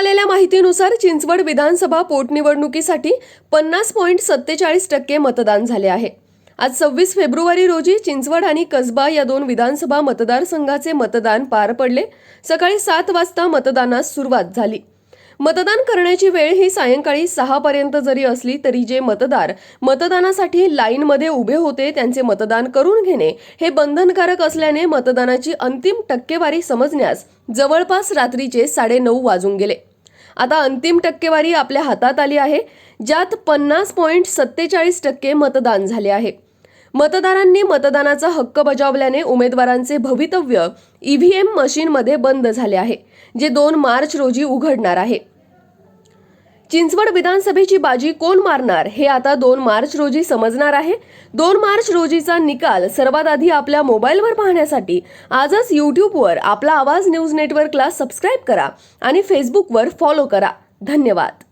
आलेल्या माहितीनुसार चिंचवड विधानसभा पोटनिवडणुकीसाठी पन्नास पॉईंट सत्तेचाळीस टक्के मतदान झाले आहे. आज सव्वीस फेब्रुवारी रोजी चिंचवड आणि कसबा या दोन विधानसभा मतदारसंघाचे मतदान पार पडले. सकाळी सात वाजता मतदानास सुरुवात झाली. मतदान करण्याची वेळ ही सायंकाळी सहापर्यंत जरी असली तरी जे मतदार मतदानासाठी लाईनमध्ये उभे होते त्यांचे मतदान करून घेणे हे बंधनकारक असल्याने मतदानाची अंतिम टक्केवारी समजण्यास जवळपास रात्रीचे साडेनऊ वाजून गेले. आता अंतिम टक्केवारी आपल्या हातात आली आहे ज्यात पन्नास पॉईंट सत्तेचाळीस टक्के मतदान झाले आहे. मतदारांनी मतदानाचा हक्क बजावल्याने उमेदवारांचे भवितव्य ईव्हीएम मशीनमध्ये बंद झाले आहे जे दोन मार्च रोजी उघडणार आहे. चिंचवड विधानसभेची बाजी कोण मारणार हे आता दोन मार्च रोजी समजणार आहे. दोन मार्च रोजीचा निकाल सर्वात आधी आपल्या मोबाईलवर पाहण्यासाठी आजच यूट्यूबवर आपला आवाज न्यूज नेटवर्कला सबस्क्राईब करा आणि फेसबुकवर फॉलो करा. धन्यवाद.